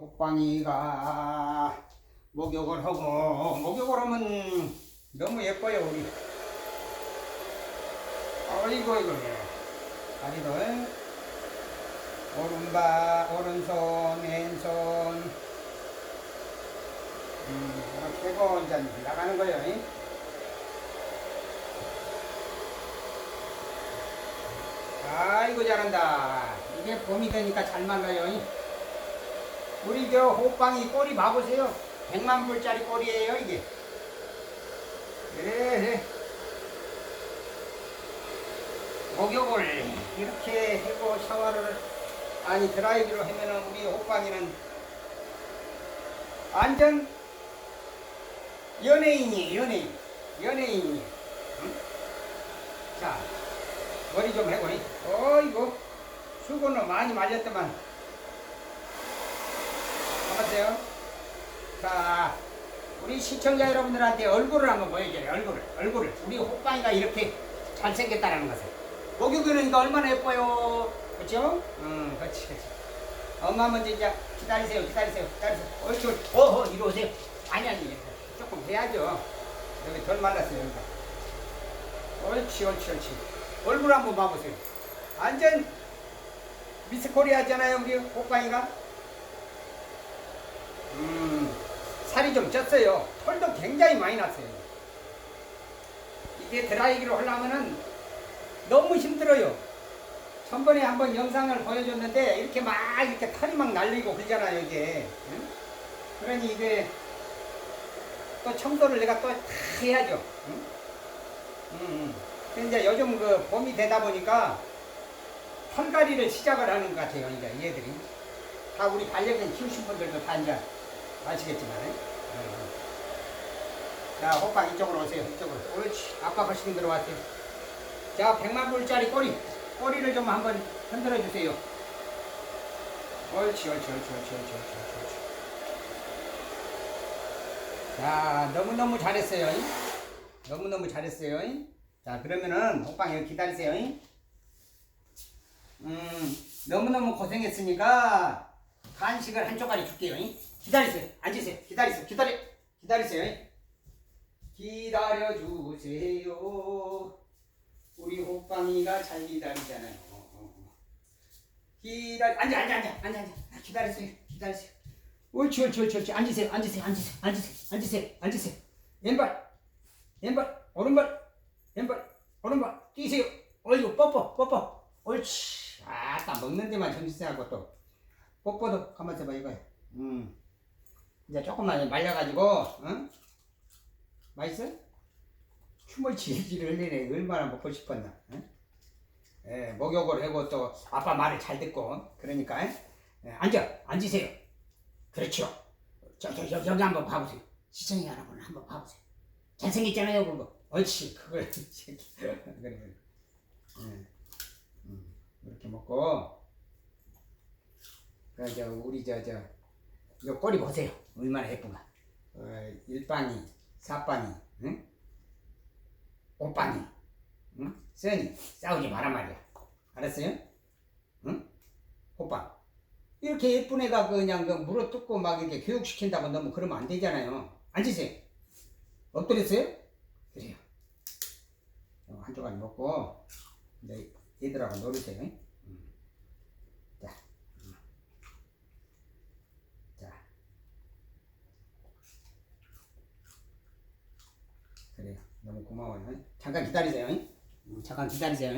호빵이가 목욕을 하고 목욕을 하면 너무 예뻐요 우리. 어이구 이거 다리도 오른발 오른손 왼손. 음, 이렇게 하고 이제 나가는 거예요 잉? 아이고 잘한다. 이게 봄이 되니까 잘 말라요 잉? 우리 저 호빵이 꼬리 봐보세요. 100만 불짜리 꼬리예요 이게. 그래. 목욕을 이렇게 하고 샤워를 아니 드라이기로 하면은 우리 호빵이는 완전 연예인이에요 연예인 연예인이에요. 응? 자 머리 좀 해보니. 어이구 수건을 많이 말렸더만. 안녕하세요. 자, 우리 시청자 여러분들한테 얼굴을 한번 보여줘요. 얼굴을, 얼굴을. 우리 호빵이가 이렇게 잘생겼다는 것을. 목욕이니까 얼마나 예뻐요. 그렇죠? 응, 그렇지, 그렇지. 엄마 먼저 이제 기다리세요, 기다리세요, 기다리세요. 옳지, 옳지. 어허, 이리 오세요. 아니, 아니, 조금 해야죠. 여기 덜 말랐어요, 여기가. 옳지, 옳지, 옳지. 얼굴 한번 봐보세요. 완전 미스 코리아잖아요, 우리 호빵이가. 음, 살이 좀 쪘어요. 털도 굉장히 많이 났어요. 이게 드라이기로 하려면은 너무 힘들어요. 전번에 한번 영상을 보여줬는데 이렇게 막 이렇게 털이 막 날리고 그러잖아요, 이게. 응? 그러니 이게 또 청소를 내가 또 다 해야죠. 응? 음, 음. 근데 이제 요즘 그 봄이 되다 보니까 털갈이를 시작을 하는 것 같아요, 이제 얘들이. 다 우리 반려견 키우신 분들도 다 이제 아시겠지만. 어. 자, 호빵 이쪽으로 오세요. 이쪽으로. 옳지. 아빠 거시기 들어왔어요. 자, 100만 불짜리 꼬리. 꼬리를 좀 한번 흔들어 주세요. 옳지, 옳지, 옳지, 옳지, 옳지, 옳지, 옳지. 자, 너무너무 잘했어요. 잉? 너무너무 잘했어요. 잉? 자, 그러면은 호빵 여기 기다리세요. 잉? 음, 너무너무 고생했으니까 간식을 한 쪼가리 줄게요. 잉? 기다리세요. 앉으세요. 기다리세요. 기다려. 기다리세요. 잉? 기다려 주세요. 우리 호빵이가 잘 기다리잖아요. 기다려. 앉아, 앉아, 앉아, 앉아, 앉아. 아, 기다리세요. 기다리세요. 옳지, 옳지, 옳지, 옳지. 앉으세요. 앉으세요. 앉으세요. 앉으세요. 앉으세요. 앉으세요. 왼발, 왼발, 오른발, 왼발, 오른발. 뛰세요. 어이구, 뽀뽀, 뽀뽀. 옳지. 아따 먹는 데만 정신하고 또 뽀뽀도 가만 있어 봐 이거야. 음. 이제 조금만 말려가지고, 응? 맛있어? 춤을 질질 흘리네. 얼마나 먹고 싶었나. 응? 예, 목욕을 하고 또 아빠 말을 잘 듣고 그러니까 예, 앉아 앉으세요. 그렇죠. 저, 저, 저, 여기 한번 봐보세요. 시청자 여러분 한번 봐보세요. 잘생겼잖아요 그거. 옳지 그걸 그래 그래. 예. 음, 이렇게 먹고 그 저 우리 저저 이거 꼬리 보세요. 얼마나 예쁜가. 어, 일반이, 사반이, 응? 오반이, 응? 써니 싸우지 마라 말이야. 알았어요? 응? 오빠. 이렇게 예쁜 애가 그냥 그 물어 뜯고 막 이렇게 교육시킨다고 너무 그러면 안 되잖아요. 앉으세요. 엎드렸어요? 그래요. 이거 한 조각 먹고 이제 얘들하고 놀으세요. 응? 자. 응. 자. 그래요. 너무 고마워요. 잠깐 기다리세요. 응? 잠깐 기다리세요.